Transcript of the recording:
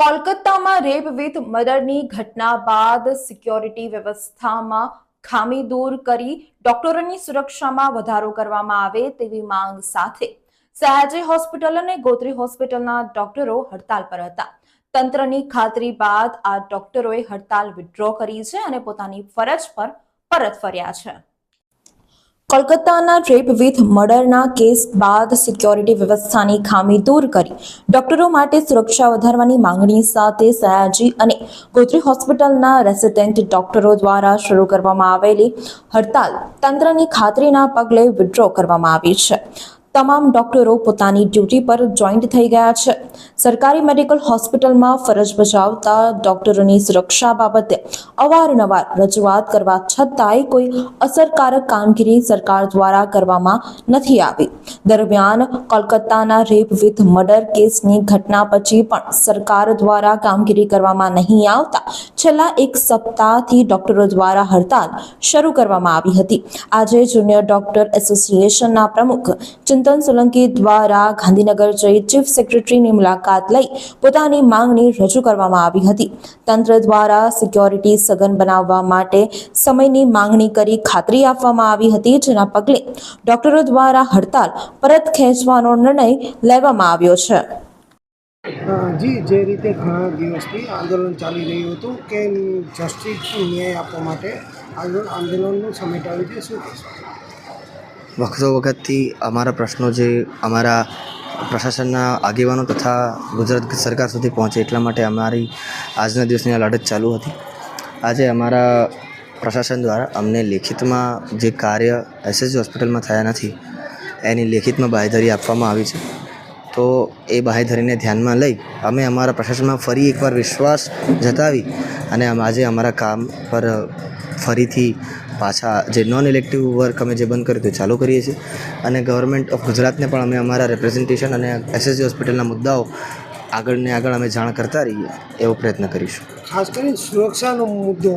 કોલકાતામાં rape with મર્ડરની ઘટના બાદ સિક્યોરિટી વ્યવસ્થામાં ખામી દૂર કરી ડોક્ટરોની સુરક્ષામાં વધારો કરવામાં આવે તેવી માંગ સાથે સયાજી હોસ્પિટલ અને ગોત્રી હોસ્પિટલના ડોક્ટરો હડતાલ પર હતા. તંત્રની ખાતરી બાદ આ ડોક્ટરોએ હડતાલ વિડ્રો કરી છે અને પોતાની ફરજ પર પરત ફર્યા છે. કોલકાતાના રેપ વિથ મર્ડરના કેસ બાદ સિક્યોરિટી વ્યવસ્થાની ખામી દૂર કરી. ડોક્ટરો માટે સુરક્ષા વધારવાની માંગણી સાથે સયાજી અને ગોત્રી હોસ્પિટલના રેસિડેન્ટ ડોક્ટરો દ્વારા શરૂ કરવામાં આવેલી હડતાલ તંત્રની ખાતરીના પગલે વિડ્રો કરવામાં આવી છે. તમામ ડોક્ટરો પોતાની ડ્યુટી પર જોઈન્ટ થઈ ગયા છે. સરકારી મેડિકલ હોસ્પિટલમાં ફરજ બજાવતા ડોક્ટરોની સુરક્ષા બાબતે અવારનવાર રજૂઆત કરવા છતાંય કોઈ અસરકારક કામગીરી સરકાર દ્વારા કરવામાં નથી આવી. દરમિયાન કોલકાતાના રેપ વિથ મર્ડર કેસની ઘટના પછી પણ સરકાર દ્વારા કામગીરી કરવામાં નહીં આવતા છેલ્લા એક સપ્તાહથી ડોક્ટરો દ્વારા હડતાલ શરૂ કરવામાં આવી હતી. આજે જુનિયર ડોક્ટર એસોસિએશનના પ્રમુખ ચિંતન સોલંકી દ્વારા ગાંધીનગર જઈ ચીફ સેક્રેટરીની મુલાકાત લઈ પોતાની માંગણી રજૂ કરવામાં આવી હતી. તંત્ર દ્વારા સિક્યોરિટી સઘન બનાવવા માટે સમયની માંગણી કરી ખાતરી આપવામાં આવી હતી, જેના પગલે ડોક્ટરો દ્વારા હડતાલ પરત ખેંચવાનો નિર્ણય લેવામાં આવ્યો છે. જી, જે રીતે ઘણા દિવસથી આંદોલન ચાલી રહ્યું હતું કે જસ્ટિસ ન્યાય આપવા માટે આંદોલન આંદોલનનું સમેટાવ્યું છે શું કહેશો? વખતો વખતથી અમારા પ્રશ્નો જે અમારા પ્રશાસનના આગેવાનો તથા ગુજરાત સરકાર સુધી પહોંચે એટલા માટે અમારી આજના દિવસની આ લડત ચાલુ હતી. આજે અમારા પ્રશાસન દ્વારા અમને લેખિતમાં જે કાર્ય એસએસજી હોસ્પિટલમાં થયા નથી, એની લેખિતમાં બાંહેધરી આપવામાં આવી છે. તો એ બાંહેધરીને ધ્યાનમાં લઈ અમે અમારા પ્રશાસનમાં ફરી એકવાર વિશ્વાસ જતાવી અને આજે અમારા કામ પર ફરીથી પાછા જે નોન ઇલેક્ટિવ વર્ક અમે જે બંધ કર્યું તે ચાલુ કરીએ છીએ. અને ગવર્મેન્ટ ઓફ ગુજરાતને પણ અમે અમારા રિપ્રેઝન્ટેશન અને એસએસજી હોસ્પિટલના મુદ્દાઓ આગળ ને આગળ અમે જાણ કરતા રહીએ એવો પ્રયત્ન કરીશું. ખાસ કરીને સુરક્ષાનો મુદ્દો